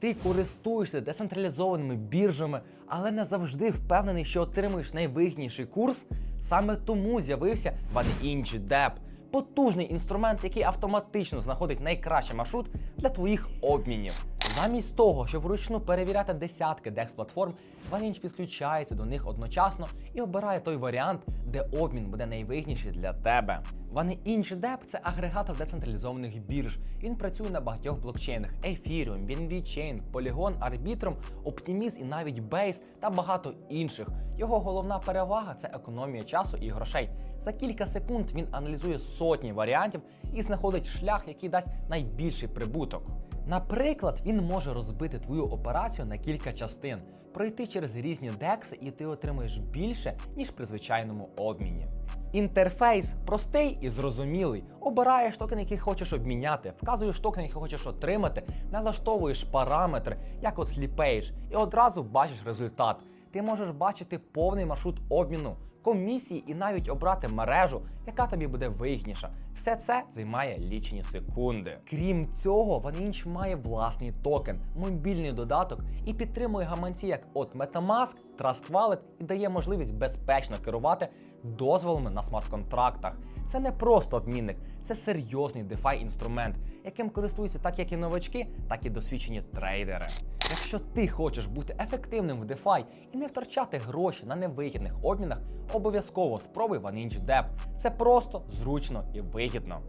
Ти користуєшся децентралізованими біржами, але не завжди впевнений, що отримуєш найвигідніший курс. Саме тому з'явився OneInch потужний інструмент, який автоматично знаходить найкращий маршрут для твоїх обмінів. Замість того, щоб вручну перевіряти десятки DEX-платформ, OneInch підключається до них одночасно і обирає той варіант, де обмін буде найвигідніший для тебе. OneInch Dep – це агрегатор децентралізованих бірж. Він працює на багатьох блокчейнах: Ethereum, BNB Chain, Polygon, Arbitrum, Optimism і навіть Base та багато інших. Його головна перевага це економія часу і грошей. За кілька секунд він аналізує сотні варіантів і знаходить шлях, який дасть найбільший прибуток. Наприклад, він може розбити твою операцію на кілька частин, пройти через різні декси, і ти отримаєш більше, ніж при звичайному обміні. Інтерфейс простий і зрозумілий. Обираєш токен, який хочеш обміняти, вказуєш токен, який хочеш отримати, налаштовуєш параметри, як от Sleepage, і одразу бачиш результат. Ти можеш бачити повний маршрут обміну, комісії і навіть обрати мережу, яка тобі буде вигідніша. Все це займає лічені секунди. Крім цього, OneInch має власний токен, мобільний додаток і підтримує гаманці як от MetaMask, Trust Wallet і дає можливість безпечно керувати дозволами на смарт-контрактах. Це не просто обмінник, це серйозний DeFi інструмент, яким користуються так як і новачки, так і досвідчені трейдери. Якщо ти хочеш бути ефективним в DeFi і не втрачати гроші на невигідних обмінах, обов'язково спробуй OneInch Dep. Це просто, зручно і вигідно.